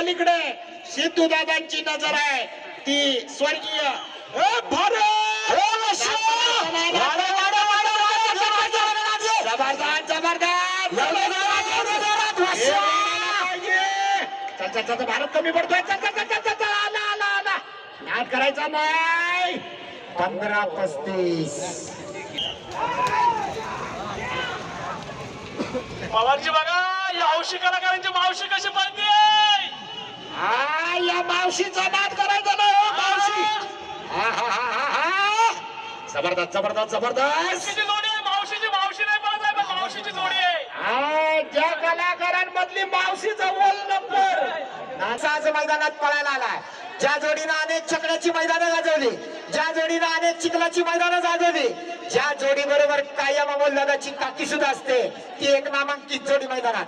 पलीकडे सिद्धू दादांची नजर आहे. ती स्वर्गीय भारत! जबरदस्त जबरदस्त! भारत कमी पडतोय. चल आला आला आला. नाद करायचा नाही. पंधरा पस्तीस. पवारची बघा या हौशी कलाकारांची मावशी कशी पळते हा या मावशीचा नाद करायचा नाही हो, मावशी. हा, हा, हा, हा, हा. जबरदस्त जबरदस्त जबरदस्त. मावशीची जोडी आहे मावशीची मावशी नाही पळत आहे पण मावशीची जोडी आहे. हा, ज्या कलाकारांमधली मावशीचा वल नंबर नासाच मैदानात पळायला आलाय. ज्या जोडीनं अनेक चकड्याची मैदानं गाजवली ज्या जोडीनं अनेक चिखलाची मैदानं गाजवली ज्या जोडी बरोबर कायम अमोल दादाची काकी सुद्धा असते ती एक नामांकित जोडी मैदानात.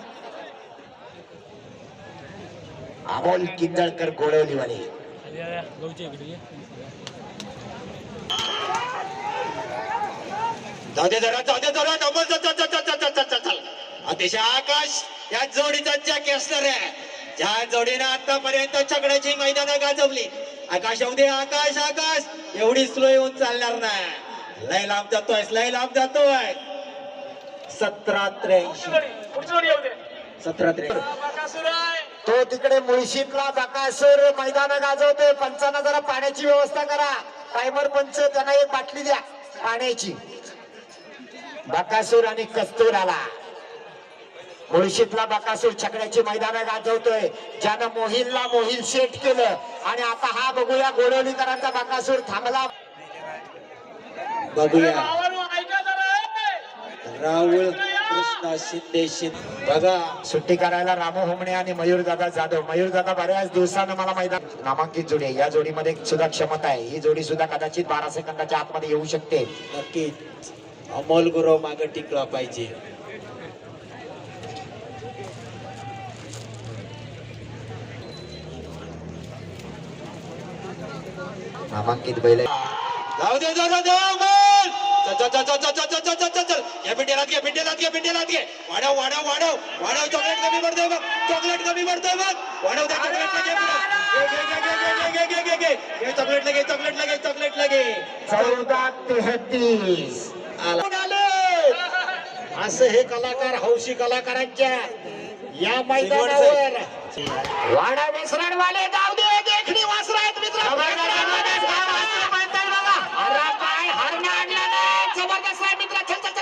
अमोल किंदळकर गोळवली म्हणे अतिशय आकाश या जोडीचा जॅक असणार आहे. ज्या जोडीनं आतापर्यंत चकड्याची मैदानं गाजवली. आकाश येऊ आकाश आकाश. एवढी स्लो येऊन चालणार नाही. लय लांब जातोय लय लांब जातोय सतरा त्र्याऐंशी. सतरा त्र्याऐंशी. तो तिकडे मुळशीतला बकासूर मैदान गाजवतोय. पंचांना जरा पाण्याची व्यवस्था करा. टायमर पंच त्यांना एक बाटली द्या पाण्याची. बकासूर आणि कस्तूर आला मुळशीतला बकासूर छकड्याची मैदान गाजवतोय. ज्यानं मोहिलला मोहिल सेट केलं. आणि आता हा बघूया गोडवलीकरांचा बकासूर थांबला. बघूया. राहुल कृष्णा शिंदे शिंदे. बघा सुट्टी करायला रामू होमणे आणि मयूर दादा जाधव. मयूर दादा बऱ्याच दिवसानं मला मैदान नामांकित जोडी या जोडीमध्ये सुद्धा क्षमता आहे. ही जोडी सुद्धा कदाचित बारा सेकंदाच्या आतमध्ये येऊ शकते. नक्कीच. अमोल गुरु मागे टिकला पाहिजे. नामांकित बैल. जाऊ दे जाऊ दे चल चल चल चल चल चल चल चल चल या पिंडेलात घे पिंडेलात घे पिंडेलात घे वाढव वाढव वाढव वाढव. चॉकलेट कमी पडतोय बघ चॉकलेट कमी पडतोय बघ. वाढव त्या. घे चॉकलेट लगे चॉकलेट लगे चॉकलेट लगे चौदा तेहतीस असं हे कलाकार हौशी कलाकारांच्या या मैदानावर. वाडा वेसरणवाले जाऊ दे देखणी वासरा आहेत मित्र अरे काय हरणं आणलं नाही जबरदस्त आहे मित्र चल चल चल चल चल चल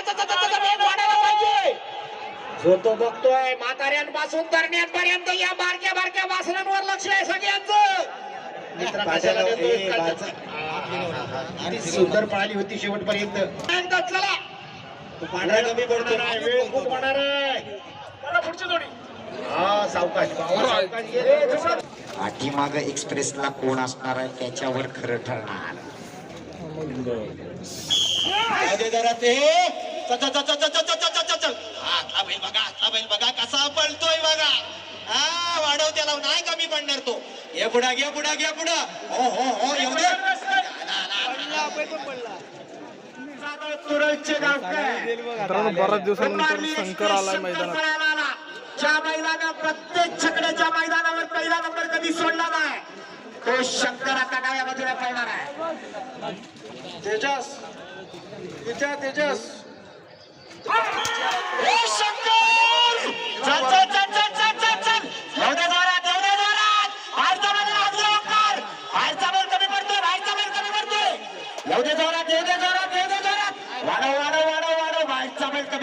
वेग वाढायला पाहिजे जो तो बघतोय म्हाताऱ्यांपासून तरण्यांपर्यंत या बारक्या बारक्या वासरांवर लक्ष आहे सगळ्यांचं. सुंदर पळाली होती शेवटपर्यंत. चला. पांढरा कमी पडतो. नाही, वेळ खूप होणार आहे. बरं, पुढची जोडी. हा सावकाश बाबा, सावकाश ये. पाठीमाग एक्सप्रेसला कोण असणार आहे त्याच्यावर खरं ठरणार. जरा ते? चल चल चल चल चल चल चल चल चल. चल आतला बैल बघा आतला बैल बघा कसा पळतोय बघा. हा वाढव त्याला नाही कमी पडणार तो? घे पुढा घे पुढा घे पुढा. हो हो हो येऊ दे. तुरळचे गावकर. मित्रांनो बऱ्याच दिवसानंतर शंकर आलाय मैदानात. ज्या मैदानात प्रत्येक छकड्याच्या मैदानावर पहिला नंबर कधी सोडला नाही तो शंकर आता डाव्या बाजूला पळणार आहे. तेजस तिच्या तेजस.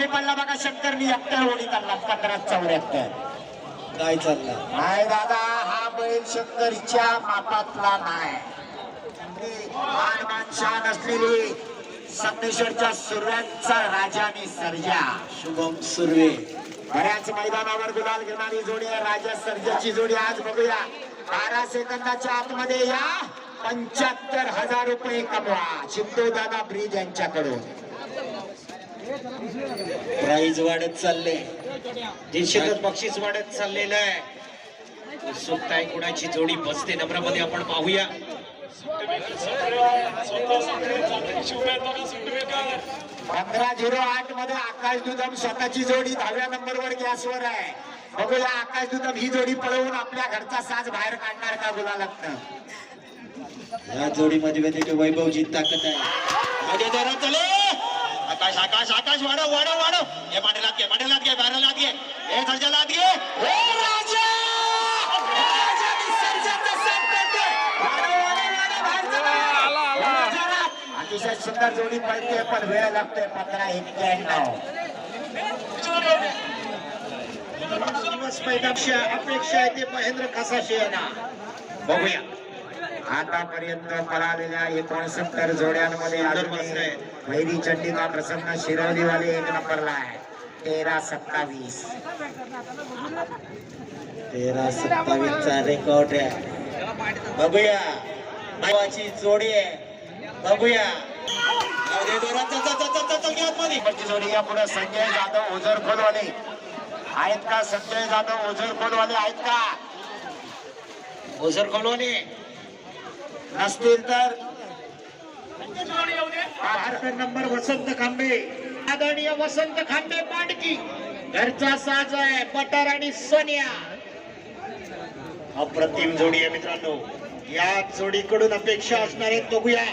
पडला बघा शंकरनी एकट्या ओढीत आणला पंधरा चौऱ्याहत्तर काय चाललं नाही दादा हा बैल शंकरच्या मापातला नाही मान मानशान असलेली संगमेश्वरच्या सुरव्यांचा राजा आणि सर्जा. शुभम सुर्वे. बऱ्याच मैदानावर गुलाल घेणारी जोडी आहे. राजा सर्जाची जोडी आज बघूया. बारा सेकंदाच्या आतमध्ये या. पंच्याहत्तर हजार रुपये कमवा. चिंतो दादा ब्रिज यांच्याकडून. प्राइज वाढत चालले. दीडशेच बक्षीस वाढत चाललेलं आहे. उत्सुकता आहे कुणाची जोडी? बसते नम्रमध्ये आपण पाहूया. पंधरा झिरो आठमध्ये आकाश दुदम स्वतःची जोडी दहाव्या नंबरवर गॅसवर आहे. बघूया आकाश दुदम ही जोडी पळवून आपल्या घरचा साज बाहेर काढणार का गुलालातनं या जोडीमध्ये वैभव वैभवची ताकद आहे. मध्ये जरा आकाश आकाश आकाश वाढव वाढव वाढव. हे मांडेलात घे मांडेलात घे बाहेरलात घे. हे खालच्या लात घे हे राजा! राजा विसर्जनचा साथ करतोय. वाडा, वाडा, वाडा, बाहेरचा वाडा. आला, आला. वाडा जोरात. अतिशय सुंदर जोडी पडते पण वेळ लागतोय पंधरा एक्क्याण्णव दिवस पैदाक्षा अपेक्षा आहे ते महेंद्र कसाशी येणार. बघूया. आतापर्यंत पळालेल्या एकोणसत्तर जोड्यांमध्ये बसलंय. चंडिका प्रसन्न शिरवलीवाले एक नंबरला आहे. तेरा सत्तावीस. तेरा सत्तावीसचा रेकॉर्ड आहे. बघूया. नावाची जोडी आहे. बघूया. पुढे संजय जाधव ओझर खोलवाले. आहेत का संजय जाधव ओझर खोलवाले? आहेत का? ओझर नसतील तर नंबर वसंत खांबे. आदरणीय वसंत खांबे पांडकी. घरचा साज आहे पटार आणि सोनिया. अप्रतिम जोडी आहे मित्रांनो. या जोडीकडून अपेक्षा असणार आहेत बघूया.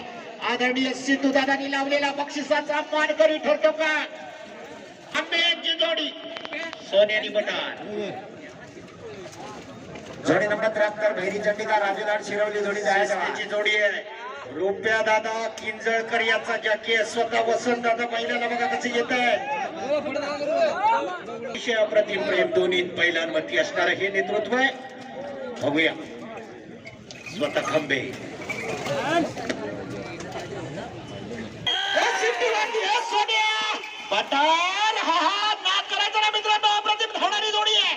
आदरणीय सिद्धू दादानी लावलेला बक्षिसाचा मानकरी ठरतो का? खांबे यांची जोडी. सोन्यानी बटार. जोडी नंबर त्र्याहत्तर भैरी चंडिका राजूलाड शिरवली जोडी जायचं जोडी आहे. रुपया दादा किंजळकर याचा जॅकी स्वतः वसंत दादा पहिल्याला बघा कसे येत आहे. अतिशय अप्रतिम प्रेम दोन्ही पहिल्यांवरती असणार हे नेतृत्व आहे. बघूया. स्वतः खंबे. बटार हा हा नाक करायचा ना मित्रांनो अप्रतिम धावणारी जोडी आहे.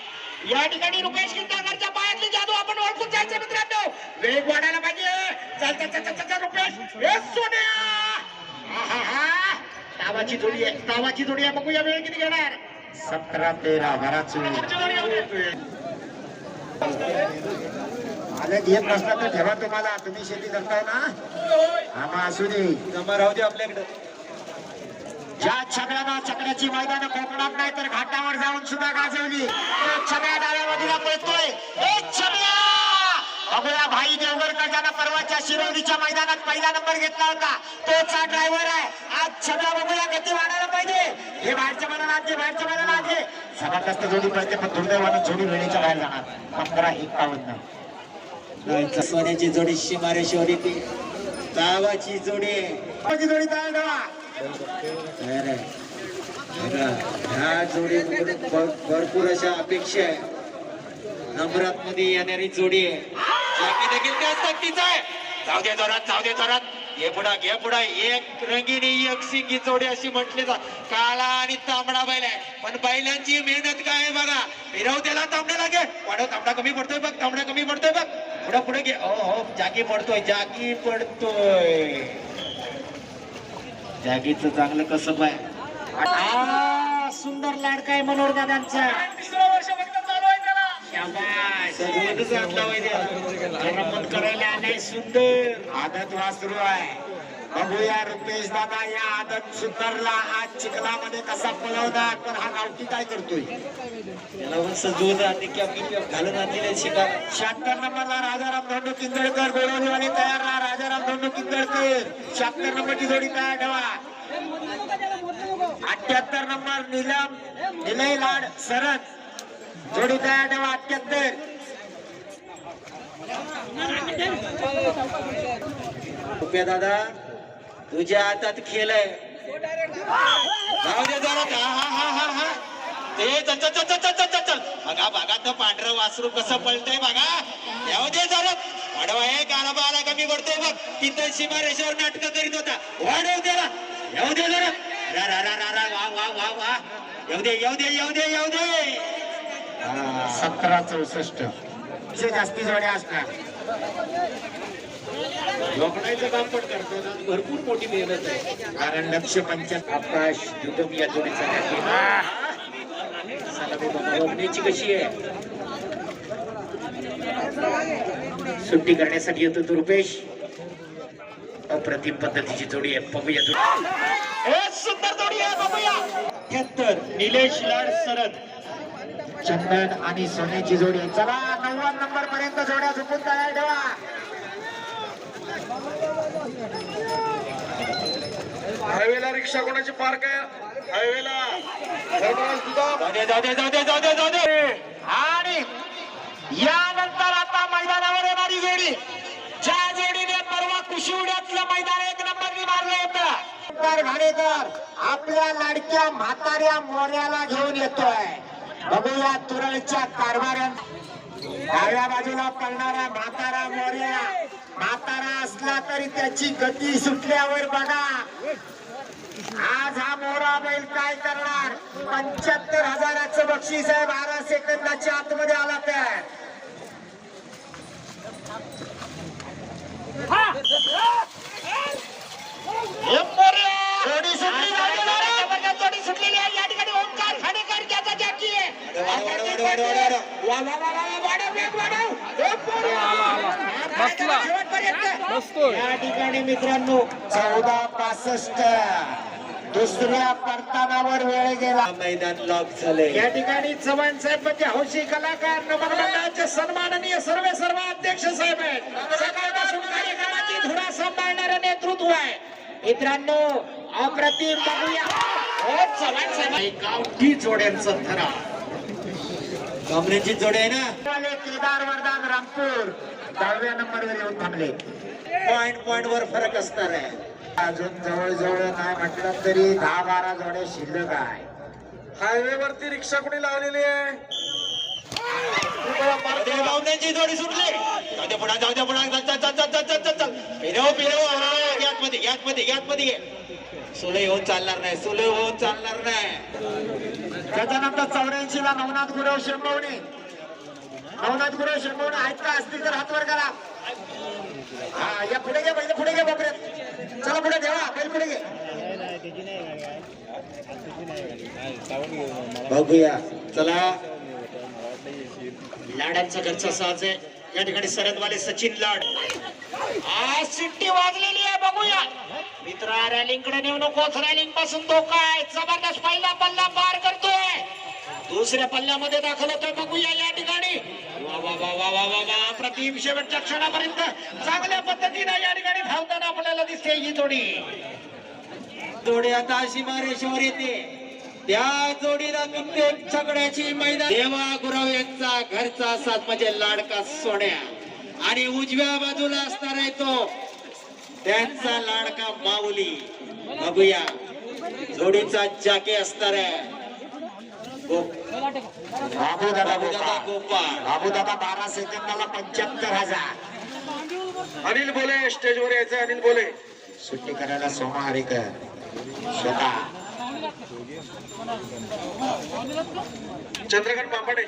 या ठिकाणी रुपेश किंदागरच्या पायातली जादू आपण ओळखून जायचं मित्रांनो. वेग वाढायला पाहिजे. चल चल चल चल चल रुपेश. हे सोन्या! हा नावाची जोडी आहे. तावाची जोडी आहे. बघूया वेळ किती घेणार. सतरा तेरा बराच. आले एक प्रश्न तर ठेवा तुम्हाला. तुम्ही शेती करताय ना? हा असू दे. जमा राहू दे आपल्याकडे. ज्या छगड्यानं चकड्याची मैदान कोकणात नाही तर घाटावर जाऊन सुद्धा गाजवली. छगड्या डाव्या बाजूला पळतोय बघूया भाई देवगडकर ज्यानं परवाच्या शिरवलीच्या मैदानात पहिला नंबर घेतला होता तोचा ड्रायव्हर आहे. आज छगडा बघूया गती वाढायला पाहिजे. हे बाहेरच्या मैदानात घे बाहेरच्या मैदानात घे जबरदस्त जोडी पळते पण दुर्दैवानं जोडी वेळेच्या बाहेर जाणार पंधरा एकावन्न सोन्याची जोडी शिमारेश्वरी ती तावाची जोडी जोडी तयार ठेवा ह्या जोडीकडून भरपूर अशा अपेक्षा आहे. नंबरात मध्ये येणारी जोडी आहे. जागी देखील काय ताकदीचा आहे. जाऊ दे जोरात जाऊ दे जोरात. घे पुढा घे पुढा. एक रंगीनी एक सिंगी जोडी अशी म्हटली जा काळा आणि तांबडा बैल आहे. पण बैलांची मेहनत काय आहे बघा. फिरव त्याला तांबड्याला घे वाढव तांबडा कमी पडतोय बघ तांबडा कमी पडतोय बघ. पुढे पुढे घे. हो हो जागी पडतोय जागी पडतोय. जागीच चांगलं कस पाय. सुंदर लाडका आहे मनोहर दादांचा. करायला आलाय सुंदर. आदत वासरू आहे. बघूया रुपेश दादा या आदत सुंदरला आज चिखलामध्ये कसा पळवणार पण हा गावठी काय करतोय? त्याला घालून आणलेली शिका शहात्तर नंबरला राजाराम धोंडू किंदळकर गोळवलीवाले तयार राहा. राजाराम धोंडू किंदळकर शहात्तर नंबरची जोडी तयार ठेवा. अठ्याहत्तर नंबर नीलम निलय लाड सरत जोडी तयार ठेवा अठ्याहत्तर रुपया दादा तुझ्या हातात खेळ आहे. जाऊ दे हा हा हा हा. ते बघा बघा तर पांढरं वासरू कसं पळतंय बघा. जाऊ दे जरा. वाढवा हे गाणं बाला कमी पडतोय बघ. तिथं सीमारेषेवर नाटक करीत होता. वाढव त्याला येऊ दे जरा. रा रा रा वा वा वा वा. येऊ दे येऊ दे येऊ दे येऊ दे. सतरा चौसष्ट. जास्ती जोड्या असणार. लोकडायचं काम पण करतो भरपूर मोठी मेहनत आहे. कारण लक्ष पंचायत आकाश जुदम या जोडीचा सलामी कशी आहे? सुट्टी करण्यासाठी येतो तो रुपेश. अप्रतिम पद्धतीची जोडी आहे. बघूया जोडी. सुंदर जोडी आहे अठ्याहत्तर निलेश लाड सरद. चंदन आणि सोन्याची जोडी चला नव्वद नंबर पर्यंत जोड्या झुकून तयार ठेवा. हायवेला रिक्षा कोणाची पार्क आहे? हायवेला. आणि यानंतर आता मैदानावर येणारी जोडी. ज्या जोडीने परवा कुशिवड्यातलं मैदान एक नंबरनी मारलं होतं. घाणेकर आपल्या लाडक्या म्हाताऱ्या मोऱ्याला घेऊन येतोय. बघूया तुरळच्या कारभाऱ्या डाव्या बाजूला पळणारा म्हातारा मोर्या. म्हातारा असला तरी त्याची गती सुटल्यावर बघा आज हा मोरा बैल काय करणार पंच्याहत्तर हजाराचं बक्षीस आहे बारा सेकंदाच्या आतमध्ये आला तर जोडी सुटली जोडी सुटलेली आहे या ठिकाणी ओंकार खाडेकर ज्याचा जॅकी आहे वाढव, वाढव. आला, आला. बसला. या ठिकाणी मित्रांनो चौदा पासष्ट. दुसऱ्या परतानावर वेळ गेला. मैदान लॉक झाले या ठिकाणी चव्हाण साहेब म्हणजे हौशी कलाकार नमन मंडळाचे सन्माननीय सर्व सर्व अध्यक्ष साहेब आहेत. सकाळपासून कार्यक्रमाची धुरा सांभाळणारं नेतृत्व आहे. मित्रांनो अप्रतिम बघूया. हो चव्हाण साहेब. गावठी जोड्यांचं थरा कांबऱ्यांची जोडी आहे ना? केदार वरदान रामपूर. दहाव्या नंबरवर येऊन थांबले. पॉइंट पॉइंट वर फरक असणार आहे. अजून जवळजवळ नाही म्हटलं तरी दहा बारा जोड्या शिल्लक आहे. हायवेवरती रिक्षा कोणी लावलेली आहे? जोडी सुटली. जाऊ दे पुन्हा जाऊ दे पुन्हा. चल चल चल चल चल चल चल. फिरव फिरव. गॅसमध्ये गॅसमध्ये गॅसमध्ये. घे सुले होऊन चालणार नाही सुले होऊन चालणार नाही. त्याच्यानंतर चौऱ्याऐंशी ला नवनाथ गुरव शेंबवणे नवनाथ गुरव शेंबवणे आहेत का असतील तर हात वर करा हा या पुढे घे पहिले पुढे घे बापरे चला पुढे देवा पहिले पुढे घे. बघूया. चला. लाडांचा घरचा साज आहे. या ठिकाणी सरदवाले सचिन लाड. आज सिट्टी वाजलेली आहे बघूया. मित्रा रॅलिंगकडे नेऊ नकोच रॅलिंगपासून धोका आहे. जबरदस्त पहिला पल्ला पार करतोय. दुसऱ्या पल्ल्यामध्ये दाखल होतोय बघूया या ठिकाणी. प्रतिम शेवटच्या क्षणापर्यंत चांगल्या पद्धतीने या ठिकाणी धावताना आपल्याला दिसते ही जोडी. जोडी आता सीमारेषेवर येते. त्या जोडीला कित्येक छकड्याची मैदान. देवा गुरव यांचा घरचा साथ म्हणजे लाडका सोन्या. आणि उजव्या बाजूला असणार आहे तो त्यांचा लाडका माऊली. बघूया. जोडीचा जाके असणार आहे. बाबूदादा गोपाळ. बारा सेकंदाला पंच्याहत्तर हजार. अनिल बोले स्टेजवर यायचं अनिल बोले. सुट्टी करायला सोमा हरिकर. स्वतः. चंद्रकांत बांबाडे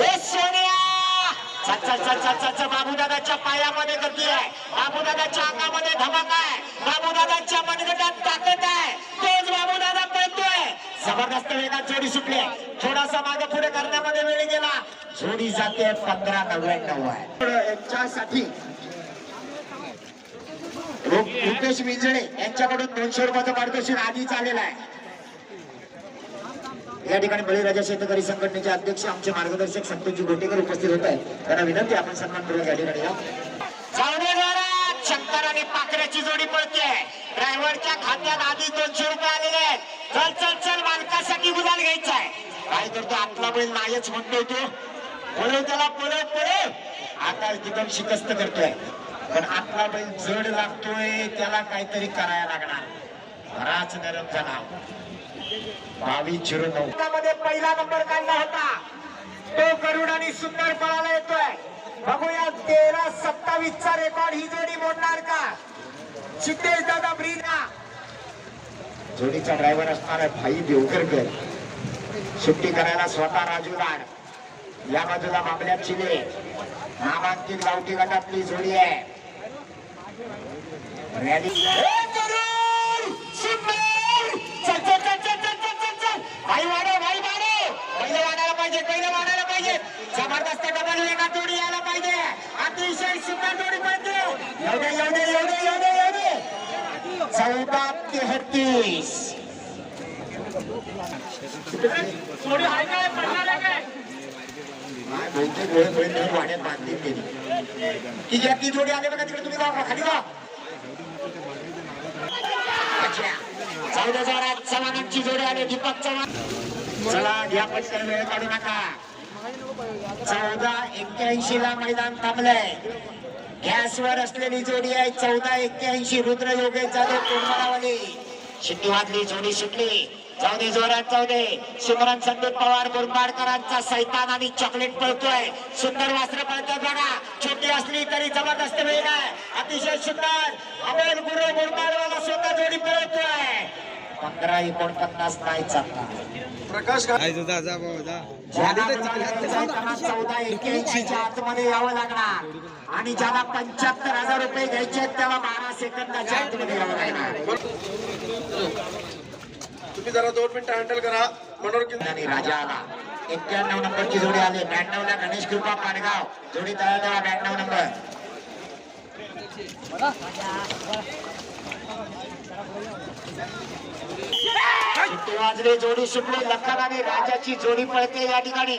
ए सोनिया चल चल चल चल चल चल बाबूदादाच्या पायामध्ये गती आहे. बाबूदादाच्या अंगामध्ये धमक आहे. बाबूदादाच्या मनगटात ताकद आहे. तोच बाबूदादा पळतोय. जबरदस्त वेगात जोडी सुटली. थोडासा मागे पुढे करण्यामध्ये वेळ गेला. जोडी जाते पंधरा नव्याण्णव आहे. यांच्यासाठी रुपेश मिंजळे यांच्याकडून दोनशे रुपयाचं पारितोषिक आधीच आलेलं आहे. या ठिकाणी बळीराजा शेतकरी संघटनेचे अध्यक्ष आमचे मार्गदर्शक संतोषजी गोटेकर उपस्थित होत आहेत. त्यांना विनंती आपण सन्मानपूर्वक या ठिकाणी या. शंकर आणि पाकऱ्याची जोडी पळते. ड्रायव्हरच्या खात्यात आधी दोनशे रुपये आलेले आहेत. चल चल चल मालकासाठी गुलाल घ्यायचा आहे काय करतो आपला बैल? नायच म्हणतोय तो. पळव त्याला पळव पळव. आता तिथं शिकस्त करतोय. पण आपला बैल जड लागतोय त्याला काहीतरी करायला लागणार. बराच नरम झाला. बावीस झिरो नऊ मध्ये पहिला नंबर काढला होता. तो गरुड आणि सुंदर पळाला येतोय. बघूया तेरा सत्तावीस चा रेकॉर्ड ही जोडी मोडणार का? सिद्धेश दादा ब्रीना. जोडीचा ड्रायव्हर असणार आहे भाई देवकरकर सुट्टी करायला स्वतः राजू लाड. या बाजूला मामल्यात चिले. नामांकित गावठी गटातली जोडी आहे. रॅली भाई वाढव, भाई वाढव. पहिले वाढायला पाहिजे पहिले वाढायला पाहिजे. जबरदस्त डबल वेगात जोडी यायला पाहिजे. अतिशय सुंदर जोडी पळते. एवढे एवढे एवढे एवढे एवढे चौदा तेहतीस काय? पडणार काय? वाड्यात बांधली गेली ती जोडी आली बघा तिकडे तुम्ही जा खाली जा. अच्छा. चौदा जोरात चव्हाणांची जोडी आली दीपक चव्हाण. चला या पटकन वेळ काढू नका. चौदा एक्क्याऐंशी ला मैदान थांबलंय. गॅसवर असलेली जोडी आहे चौदा एक्क्याऐंशी. रुद्र योगेश जाधव कोंडाळावाली शिट्टी वाजली जोडी सुटली. जाऊ दे जोरात जाऊ दे सिमरन संदीप पवार गुरबाडकरांचा सैतान आणि चॉकलेट पळतोय. सुंदर वास्त्र पळतात बघा. छोटी असली तरी जबरदस्त वेग आहे. अतिशय सुंदर. अमोल गुरु गुरबाडवाला स्वतः जोडी पळतोय. पंधरा एकोणपन्नास नाही चालला प्रकाश ज्याला मुलाला चौदा एक्क्याऐंशीच्या आतमध्ये यावं लागणार. आणि ज्याला पंच्याहत्तर हजार रुपये घ्यायचे आहेत त्याला बारा सेकंदाच्या आतमध्ये यावं लागणार. तुम्ही जरा दोन मिनिटं हँडल करा. किल्ले आणि राजा आला एक्क्याण्णव नंबरची जोडी आली. ब्याण्णव ला गणेश कृपा पाडगाव. जोडी तयार देवा ब्याण्णव नंबर. वाजली. जोडी सुटली. लखन आणि राजाची जोडी पळते या ठिकाणी.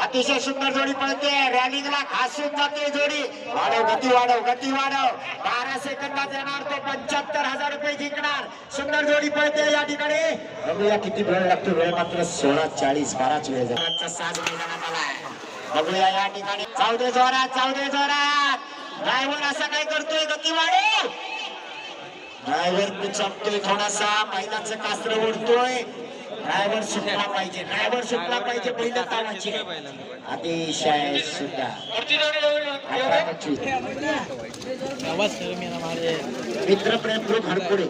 अतिशय सुंदर जोडी पळते. रॅलिंगला खासून जाते जोडी. वाढव गती वाढव गती वाढव. बारा सेकंदात येणार तो. पंच्याहत्तर हजार रुपये जिंकणार. सुंदर जोडी पळते या ठिकाणी. बघूया किती वेळ लागतो. वेळ मात्र सोळा चाळीस बाराच वेळ झाला. साज मैदानात आलाय. बघूया या ठिकाणी. चौदे जोरात चौदे जोरात. ड्रायव्हर असा काय करतोय? गती वाढव. ड्रायव्हर चमतोय थोडासा. मैदानचं कास्त्र ओढतोय ड्रायव्हर सुटला पाहिजे. ड्रायव्हर सुटला पाहिजे पहिलं तावाची अतिशय सुद्धा मित्र प्रेम ग्रुप हरपुडे.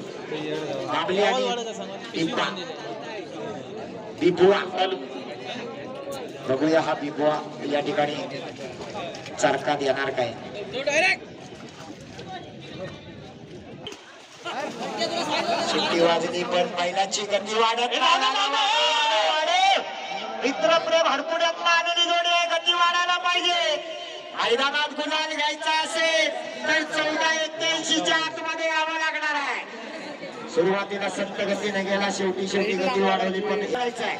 बाबली आणि बिबुआ बघूया हा बिबुआ या ठिकाणी सरकार येणार काय. शिट्टी वाजली पण बैलाची गती वाढत नाही. मित्र प्रेम हडपुड्यात आलेली जोडी आहे गती वाढायला पाहिजे. मैदानात गुलाल घ्यायचा असेल तर चौदा एक्क्याऐंशीच्या आतमध्ये यावं लागणार आहे. सुरुवातीला संत गतीने गेला शेवटी शेवटी गती वाढवली पण जायचं आहे.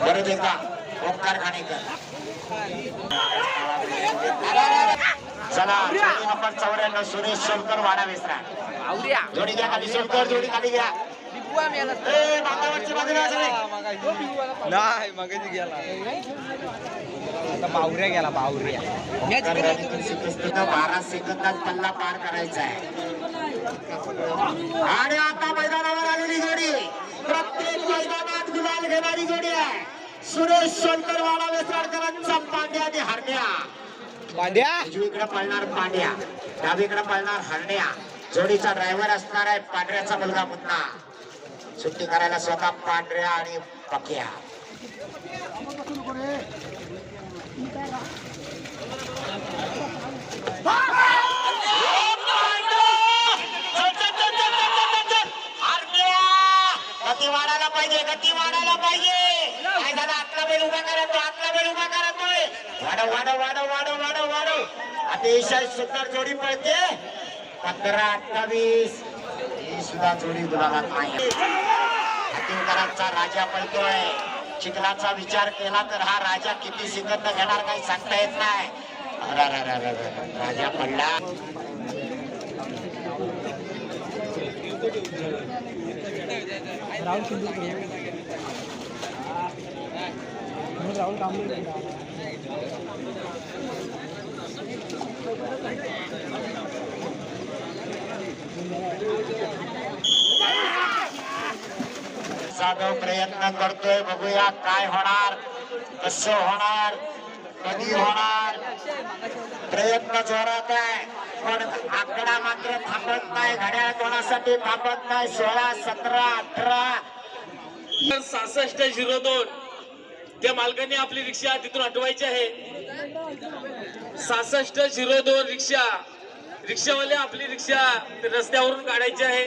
परत एकदा ओंकार खाणेकर चला जोडी नंबर चौऱ्याण्णव सुरेश सोलकर वाडा विसरा जोडी घ्या खाली सोलकर जोडी खाली घ्या. नाही. मग गेला. आता बावऱ्या गेला शिकस्तीनं बारा सेकंदात पल्ला पार करायचा आहे. आणि आता मैदानावर आलेली जोडी. प्रत्येक मैदानात गुलाल घेणारी जोडी आहे. सुरेश सोलकर वाडा वेसराडकरांचा पांड्या आणि हरण्या. पांड्या? उजवीकडे पळणार पांड्या डावीकडे पळणार हरण्या. जोडीचा ड्रायव्हर असणार आहे पांढऱ्याचा मुलगा मुन्ना सुट्टी करायला स्वतः पांढऱ्या आणि पक्या. गती पाहिजे गती वाढायला पाहिजे काय झालं आतला बैल उभा करा तो आतला बैल उभा करा तोय वाढव वाढव वाढव वाढव वाढव वाढव अतिशय सुंदर जोडी पळते पंधरा अठ्ठावीस ही सुद्धा जोडी गुलाबात नाही हातीवकरांचा राजा पळतोय चिखलाचा विचार केला तर हा राजा किती सेकंद घेणार काही सांगता येत नाही. राजा पडला जाधव प्रयत्न करतोय बघूया काय होणार कसं होणार कधी होणार? प्रयत्न जोरात आहे. पण आकडा मात्र थांबत नाही. घड्याळ कोणासाठी थांबत नाही? सोळा सतरा अठरा. सहासष्ट झिरो दोन. त्या मालकाने आपली रिक्षा तिथून हटवायची आहे. सहासष्ट झिरो दोन रिक्षा. रिक्षावाले आपली रिक्षा रस्त्यावरून काढायची आहे.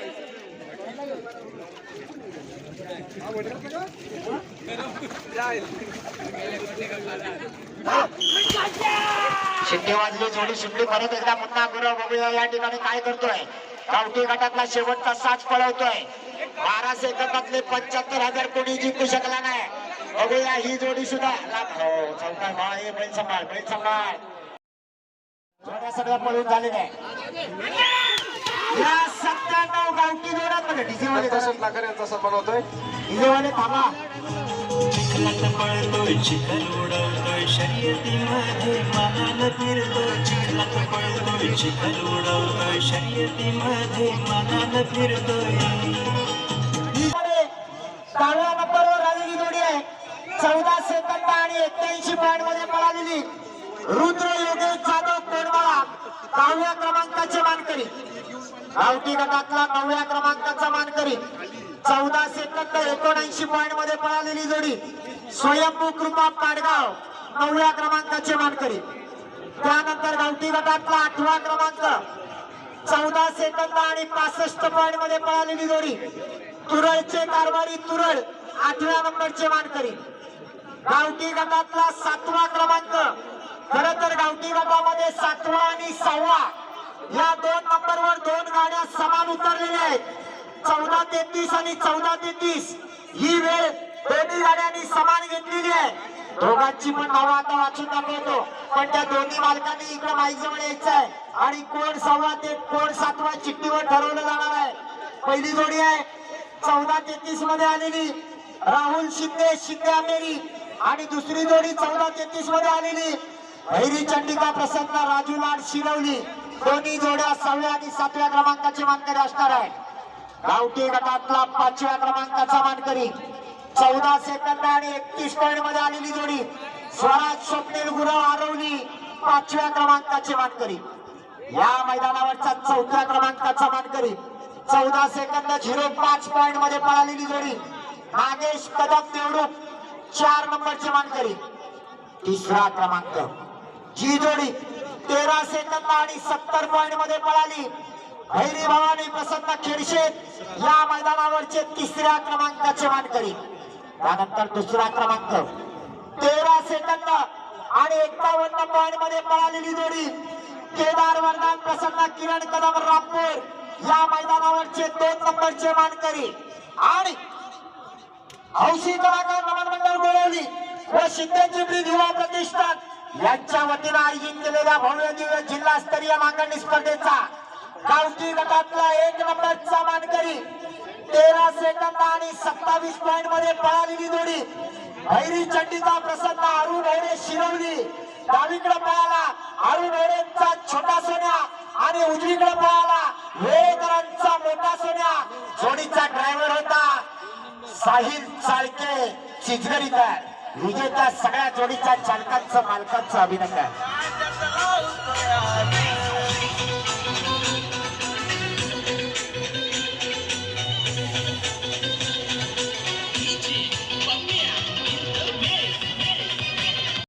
शिट्टी वाजली जोडी शिट्टी परत एकदा पुन्हा गुरु बघूया या ठिकाणी काय करतोय. गावठी गटातला शेवटचा साच पळवतोय. बारा सेकंदातले पंच्याहत्तर हजार कोणी जिंकू शकला नाही. बघूया ही जोडी सुद्धा. हो हे बैल सांभाळ बैल सांभाळ. जोड्या सगळ्या पळून झालेल्या या सत्त्याण्णव गावठी जोड्यांमध्ये डीजे वाले दशरथ लाकर यांचा सन्मान होतोय. डीजे वाले थांबा. चिखलात पळतोय चिखल उडवतोय शर्यतीमध्ये मनाला फिरतोय. चिखलात पळतोय चिखल उडवतोय शर्यतीमध्ये मनाला फिरतोय. मध्ये डाव्या नंबरवर आलेली जोडी आहे. चौदा सेकंद आणि एक्क्याऐंशी पॉईंटमध्ये पळालेली. रुद्र योगेश जाधव कोडमाळा दहाव्या क्रमांकाचे मानकरी. गावठी गटातला नवव्या क्रमांकाचा मानकरी. चौदा सेकंद एकोणऐंशी पॉईंटमध्ये पळालेली जोडी स्वयंभू कृपा पाडगाव नवव्या क्रमांकाचे मानकरी. त्यानंतर गावठी गटातला आठवा क्रमांक चौदा सेकंद आणि पासष्ट पॉईंटमध्ये पळालेली जोडी. तुरळचे कारभारी तुरळ आठव्या नंबरचे मानकरी. गावठी गटातला सातवा क्रमांक गटामध्ये सातवा आणि सहावा. या दोन नंबरवर दोन गाड्या समान उतरलेल्या आहेत. चौदा तेहतीस आणि चौदा तेहतीस. ही वेळ दोन्ही गाड्यांनी समान घेतलेली आहे. दोघांची पण नावं आता वाचून दाखवतो. पण त्या दोन्ही मालकांनी इकडे माईक जवळ यायचं आहे. आणि कोण सहावा ते कोण सातवा चिठ्ठीवर ठरवलं जाणार आहे. पहिली जोडी आहे. चौदा तेहतीसमध्ये आलेली राहुल शिंदे शिंदे अमेरी. आणि दुसरी जोडी चौदा तेहतीसमध्ये आलेली भैरी चंडिका प्रसन्न राजू लाड शिरवली. दोन्ही जोड्या सहाव्या आणि सातव्या क्रमांकाचे मानकरी असणार आहे गावठी गटातला पाचव्या क्रमांकाचा मानकरी. चौदा सेकंद आणि एकतीस पॉईंटमध्ये आलेली जोडी. स्वराज स्वप्नील गुरव आरवली पाचव्या क्रमांकाचे मानकरी. या मैदानावरचा चौथ्या क्रमांकाचा मानकरी. चौदा सेकंद झिरो पाच पॉईंटमध्ये पळालेली जोडी. नागेश कदम निवडूक चार नंबरचे मानकरी. तिसरा क्रमांक. जी जोडी तेरा सेकंद आणि सत्तर पॉईंटमध्ये पळाली. भैरी भवानी प्रसन्न खेडशेत या मैदानावरचे तिसऱ्या क्रमांकाचे मानकरी. त्यानंतर दुसरा क्रमांक तेरा सेकंद आणि एकावन्न पॉईंटमध्ये पळालेली जोडी. केदार वरदान प्रसन्न किरण कदम रामपूर या मैदानावरचे दोन नंबरचे मानकरी. आणि हौशी कलाकार नमन मंडळ बोलवली व शिंदे चिपरी युवा प्रतिष्ठान. यांच्या वतीनं आयोजित केलेल्या भव्य दिव्य जिल्हास्तरीय मांडणी स्पर्धेचा गावठी गटातला एक नंबरचा मानकरी तेरा सेकंद आणि सत्तावीस पॉईंटमध्ये पळालेली जोडी. भैरी चंडीचा प्रसन्न अरुण हेरे शिरवली डावीकडे पळाला अरुण हेरेंचा छोटा सोन्या आणि उजवीकडे पळाला वेळेकरांचा मोठा सोन्या. जोडीचा ड्रायव्हर होता साहिल चाळके चिचगरीकर विजेता सगळ्या जोडीच्या चालकांचं मालकांचं अभिनंदन.